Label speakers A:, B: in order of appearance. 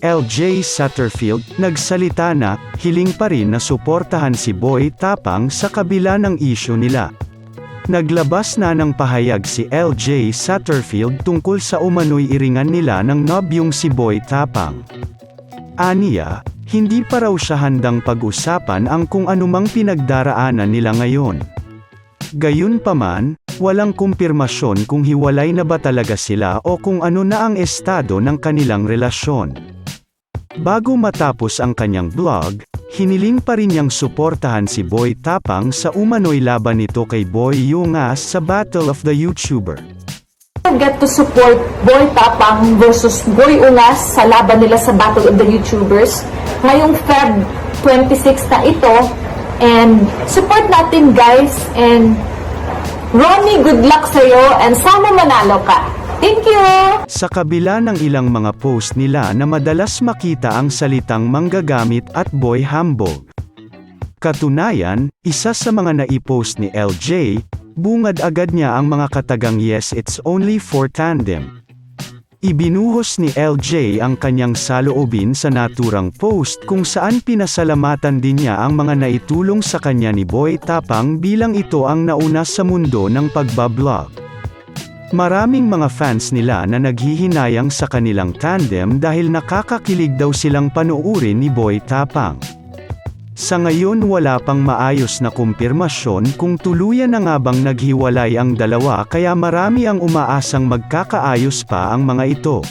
A: LJ Satterfield, nagsalita na, hiling pa rin na suportahan si Boy Tapang sa kabila ng isyu nila. Naglabas na ng pahayag si LJ Satterfield tungkol sa umano'y iringan nila ng nobyong si Boy Tapang. Aniya, hindi pa raw siya handang pag-usapan ang kung anumang pinagdaraanan nila ngayon. Gayunpaman, walang kumpirmasyon kung hiwalay na ba talaga sila o kung ano na ang estado ng kanilang relasyon. Bago matapos ang kanyang vlog, hiniling pa rin niyang suportahan si Boy Tapang sa umano'y laban nito kay Boy Yungas sa Battle of the YouTuber.
B: get to support Boy Tapang versus Boy Ungas sa laban nila sa Battle of the YouTubers. Ngayong Feb 26 na ito. And support natin guys. And Ronnie, good luck sa'yo. And sana manalo ka. Thank you!
A: Sa kabila ng ilang mga post nila na madalas makita ang salitang manggagamit at boy humble. Katunayan, isa sa mga naipost ni LJ, bungad agad niya ang mga katagang yes it's only for tandem. Ibinuhos ni LJ ang kanyang saloobin sa naturang post kung saan pinasalamatan din niya ang mga naitulong sa kanya ni Boy Tapang bilang ito ang nauna sa mundo ng pagbablog. Maraming mga fans nila na naghihinayang sa kanilang tandem dahil nakakakilig daw silang panuurin ni Boy Tapang. Sa ngayon wala pang maayos na kumpirmasyon kung tuluyan na nga bang naghiwalay ang dalawa kaya marami ang umaasang magkakaayos pa ang mga ito.